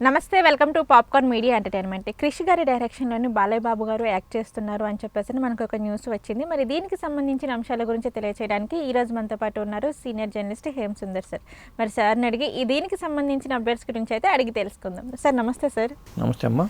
నమస్తే welcome to popcorn media entertainment. Krish గారి డైరెక్షన్లోని బాలయ్య బాబు గారు యాక్ట్ చేస్తున్నారు అని చెప్పేసి మనకు ఒక న్యూస్ వచ్చింది. మరి దీనికి సంబంధించిన అంశాల గురించి తెలియచేయడానికి ఈ రోజు మనతో పాటు ఉన్నారు senior journalist Hem Sundar sir. మరి సార్ని అడిగి ఈ దీనికి సంబంధించిన అప్డేట్స్ గురించి అయితే అడిగి తెలుసుకుందాం. సార్ నమస్తే సార్. నమస్తే అమ్మా.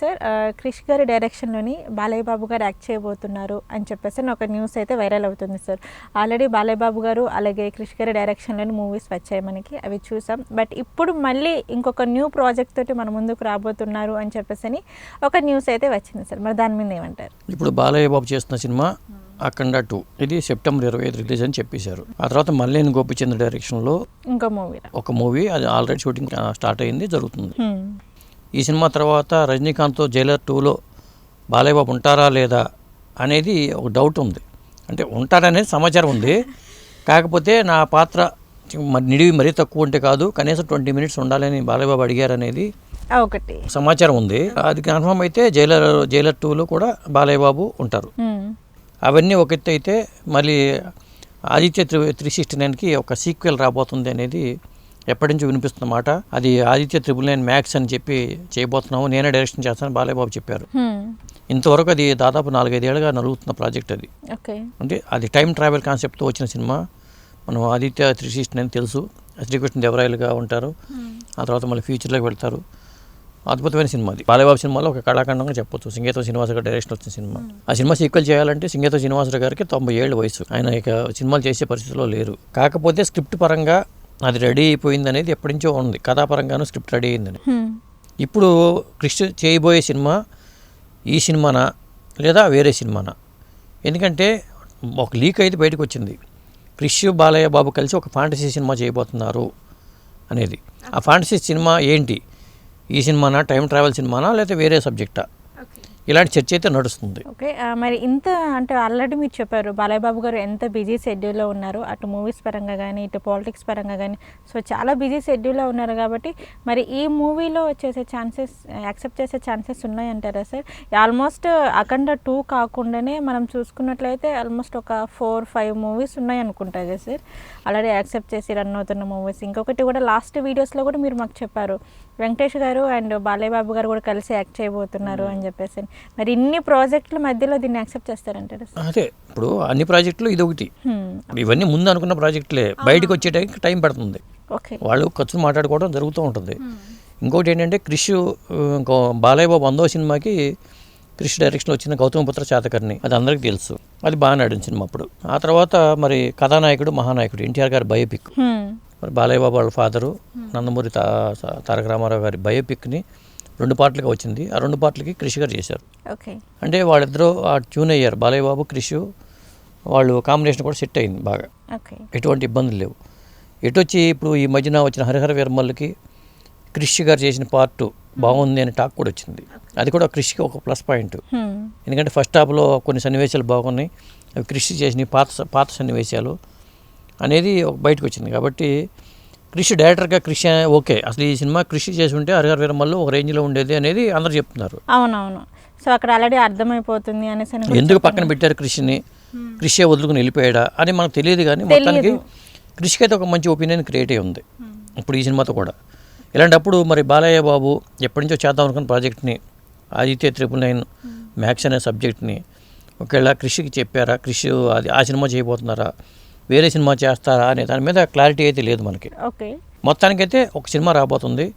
సార్ ఆ, క్రిష్ గారి డైరెక్షన్లోని బాలయ్య బాబు గారు యాక్ట్ చేయబోతున్నారు అని చెప్పేసి ఒక న్యూస్ అయితే వైరల్ అవుతుంది సార్. ఆల్రెడీ బాలయ్య బాబు గారు అలాగే క్రిష్ గారి డైరెక్షన్లోని మూవీస్ వచ్చాయి మనకి అవి చూసాం. బట్ ఇప్పుడు మళ్ళీ ఇంకొక న్యూ ప్రాజెక్ట్ తోటి మన ముందుకు రాబోతున్నారు అని చెప్పేసి ఒక న్యూస్ అయితే వచ్చింది సార్. మరి దాని మీద ఏమంటారు? ఇప్పుడు బాలయ్య బాబు చేస్తున్న సినిమా అఖండ టూ. ఇది సెప్టెంబర్ ఇరవై ఐదు రిలీజ్ అని చెప్పేశారు. ఆ తర్వాత మల్లేని గోపిచంద్ డైరెక్షన్లో ఇంకో మూవీ ఒక మూవీ అది ఆల్రెడీ షూటింగ్ స్టార్ట్ అయింది జరుగుతుంది. ఈ సినిమా తర్వాత రజనీకాంత్తో జైలర్ టూలో బాలయ్య బాబు ఉంటారా లేదా అనేది ఒక డౌట్ ఉంది. అంటే ఉంటారనేది సమాచారం ఉంది. కాకపోతే నా పాత్ర నిడివి మరీ తక్కువ ఉంటే కాదు కనీసం ట్వంటీ మినిట్స్ ఉండాలని బాలయ్య బాబు అడిగారు అనేది ఒకటి. సమాచారం ఉంది. అది కన్ఫర్మ్ అయితే జైలర్ జైలర్ టూలో కూడా బాలయ్య బాబు ఉంటారు. అవన్నీ ఒక ఎత్తు అయితే మళ్ళీ ఆదిత్య త్రి త్రీ సిక్స్టీ నైన్కి ఒక సీక్వెల్ రాబోతుంది అనేది ఎప్పటి నుంచి వినిపిస్తున్న మాట. అది ఆదిత్య త్రిబుల్ నైన్ మ్యాక్స్ అని చెప్పి చేయబోతున్నాము. నేనే డైరెక్షన్ చేస్తాను బాలయ్య బాబు చెప్పారు. ఇంతవరకు అది దాదాపు నాలుగైదేళ్ళుగా నలుగుతున్న ప్రాజెక్ట్ అది. అంటే అది టైం ట్రావెల్ కాన్సెప్ట్తో వచ్చిన సినిమా. మనం ఆదిత్య త్రీ సిక్స్టీ నైన్ తెలుసు. శ్రీకృష్ణ దేవరాయలుగా ఉంటారు. ఆ తర్వాత మళ్ళీ ఫ్యూచర్లోకి వెళ్తారు. అద్భుతమైన సినిమా అది. బాలయ్యబాబు సినిమాలో ఒక కళాఖండంగా చెప్పొచ్చు. సింగేతో శ్రీనివాస గారి డైరెక్షన్ వచ్చిన సినిమా. ఆ సినిమా సీక్వెల్ చేయాలంటే సింగేతో శ్రీనివాసరావు గారికి తొంభై ఏళ్ళ వయసు. ఆయన ఇక సినిమాలు చేసే పరిస్థితిలో లేరు. కాకపోతే స్క్రిప్ట్ పరంగా అది రెడీ అయిపోయింది అనేది ఎప్పటి నుంచో ఉంది. కథాపరంగాను స్క్రిప్ట్ రెడీ అయిందని Hmm. ఇప్పుడు కృష్ణ చేయబోయే సినిమా ఈ సినిమానా లేదా వేరే సినిమానా? ఎందుకంటే ఒక లీక్ అయితే బయటకు వచ్చింది. క్రిష్ బాలయ్య బాబు కలిసి ఒక ఫాంటసీ సినిమా చేయబోతున్నారు అనేది. ఆ ఫాంటసీ సినిమా ఏంటి? ఈ సినిమానా టైం ట్రావెల్ సినిమానా లేకపోతే వేరే సబ్జెక్టా ఇలాంటి చర్చ అయితే నడుస్తుంది. ఓకే మరి ఇంత అంటే ఆల్రెడీ మీరు చెప్పారు బాలయ్య బాబు గారు ఎంత బిజీ షెడ్యూల్లో ఉన్నారు అటు మూవీస్ పరంగా కానీ ఇటు పాలిటిక్స్ పరంగా కానీ సో చాలా బిజీ షెడ్యూల్లో ఉన్నారు కాబట్టి మరి ఈ మూవీలో వచ్చేసే ఛాన్సెస్ యాక్సెప్ట్ చేసే ఛాన్సెస్ ఉన్నాయంటారా సార్? ఆల్మోస్ట్ అఖండ టూ కాకుండానే మనం చూసుకున్నట్లయితే ఆల్మోస్ట్ ఒక ఫోర్ ఫైవ్ మూవీస్ ఉన్నాయి అనుకుంటా కదా సార్. ఆల్రెడీ యాక్సెప్ట్ చేసి రన్ అవుతున్న మూవీస్. ఇంకొకటి కూడా లాస్ట్ వీడియోస్లో కూడా మీరు మాకు చెప్పారు వెంకటేష్ గారు అండ్ బాలయ్య బాబు గారు కూడా కలిసి యాక్ట్ చేయబోతున్నారు అని చెప్పేసి. మరి ఇన్ని ప్రాజెక్టుల మధ్యలో దీన్ని యాక్సెప్ట్ చేస్తారంటారు అదే ఇప్పుడు అన్ని ప్రాజెక్టులు ఇది ఒకటి. ఇవన్నీ ముందు అనుకున్న ప్రాజెక్టులే. బయటకు వచ్చేటానికి టైం పడుతుంది. ఓకే. వాళ్ళు ఖర్చులు మాట్లాడుకోవడం జరుగుతూ ఉంటుంది. ఇంకోటి ఏంటంటే క్రిష్ ఇంకో బాలయ్య బాబు వందో సినిమాకి క్రిష్ డైరెక్షన్ వచ్చిన గౌతమపుత్ర శాతకర్ణి అది అందరికీ తెలుసు. అది బాగా నడిచిన సినిమా అప్పుడు. ఆ తర్వాత మరి కథానాయకుడు మహానాయకుడు ఎన్టీఆర్ గారి బయోపిక్. మరి బాలయ్య బాబు వాళ్ళ ఫాదరు నందమూరి తారక రామారావు గారి బయోపిక్ని రెండు పాటలుగా వచ్చింది. ఆ రెండు పాటలకి క్రిష్ గారు చేశారు. ఓకే. అంటే వాళ్ళిద్దరూ ఆ ట్యూన్ అయ్యారు. బాలయ్య బాబు క్రిష్ వాళ్ళు కాంబినేషన్ కూడా సెట్ అయింది బాగా. ఎటువంటి ఇబ్బందులు లేవు. ఎటు వచ్చి ఇప్పుడు ఈ మధ్యన వచ్చిన హరిహర వీరమల్లికి క్రిష్ గారు చేసిన పార్ట్ బాగుంది అని టాక్ కూడా వచ్చింది. అది కూడా క్రిష్కి ఒక ప్లస్ పాయింట్. ఎందుకంటే ఫస్ట్ హాఫ్లో కొన్ని సన్నివేశాలు బాగున్నాయి. అవి క్రిష్ చేసిన పాత పాత సన్నివేశాలు అనేది ఒక బయటకు వచ్చింది. కాబట్టి క్రిష్ డైరెక్టర్గా క్రిష్ ఓకే. అసలు ఈ సినిమా క్రిష్ చేసి ఉంటే హరిహర వీరమల్లు ఒక రేంజ్లో ఉండేది అనేది అందరు చెప్తున్నారు. అవునవును. సో అక్కడ ఆల్రెడీ అర్థమైపోతుంది అనేసి ఎందుకు పక్కన పెట్టారు క్రిష్ని క్రిషే వదులుకుని వెళ్ళిపోయాడా? అని మనకు తెలియదు కానీ మొత్తానికి క్రిష్కి అయితే ఒక మంచి ఒపీనియన్ క్రియేట్ అయి ఉంది. ఇప్పుడు ఈ సినిమాతో కూడా. ఇలాంటప్పుడు మరి బాలయ్య బాబు ఎప్పటి నుంచో చేద్దాం అనుకున్న ప్రాజెక్ట్ని ఆదిత్య త్రిపుల్ నైన్ మ్యాక్స్ అనే సబ్జెక్ట్ని ఒకవేళ కృషికి చెప్పారా? కృషి అది ఆ సినిమా చేయబోతున్నారా? వేరే సినిమా చేస్తారా అనే దాని మీద క్లారిటీ అయితే లేదు మనకి. ఓకే. మొత్తానికైతే ఒక సినిమా రాబోతుంది.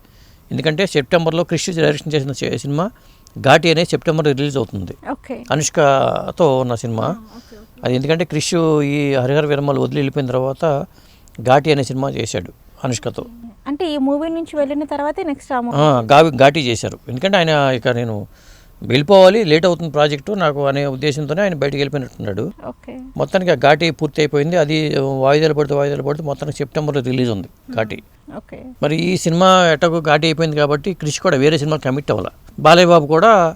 ఎందుకంటే సెప్టెంబర్లో క్రిష్ డైరెక్షన్ చేసిన సినిమా ఘాటి అనేది సెప్టెంబర్ రిలీజ్ అవుతుంది. ఓకే. అనుష్కతో ఉన్న సినిమా. అది ఎందుకంటే క్రిష్ ఈ హరిహర విరమలు వదిలి వెళ్ళిపోయిన తర్వాత ఘాటి అనే సినిమా చేశాడు అనుష్కతో. అంటే ఈ మూవీ నుంచి వెళ్ళిన తర్వాతే నెక్స్ట్ ఘాటి చేశారు. ఎందుకంటే ఆయన ఇక నేను వెళ్ళిపోవాలి లేట్ అవుతుంది ప్రాజెక్టు నాకు అనే ఉద్దేశంతోనే ఆయన బయటికి వెళ్ళిపోయినట్టున్నాడు. మొత్తానికి ఆ ఘాటి పూర్తి అయిపోయింది అది వాయిదాలు పడుతూ వాయిదాలు పడుతూ మొత్తానికి సెప్టెంబర్లో రిలీజ్ ఉంది ఘాటి. మరి ఈ సినిమా ఎట్టకు ఘాటి అయిపోయింది కాబట్టి క్రిష్ కూడా వేరే సినిమా కమిట్ అవ్వాలి. బాలయ్య బాబు కూడా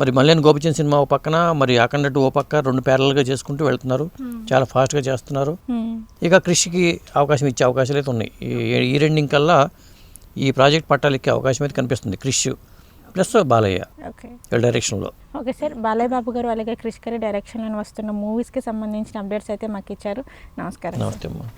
మరి మల్లేని గోపిచంద్ సినిమా ఓ పక్కన మరి అఖండ టూ ఓ పక్క రెండు ప్యారల్గా చేసుకుంటూ వెళ్తున్నారు. చాలా ఫాస్ట్గా చేస్తున్నారు. ఇక కృషికి అవకాశం ఇచ్చే అవకాశాలు అయితే ఉన్నాయి. ఈ- రెండింగ్ కల్లా ఈ ప్రాజెక్ట్ పట్టాలు ఎక్కే అవకాశం అయితే కనిపిస్తుంది క్రిష్. ప్లస్ బాలయ్య. ఓకే వీళ్ళ డైరెక్షన్లో ఓకే సార్ బాలయ్య బాబు గారు అలాగే క్రిష్ గారి డైరెక్షన్లో వస్తున్న మూవీస్కి సంబంధించిన అప్డేట్స్ అయితే మాకు ఇచ్చారు. నమస్కారం. నమస్తే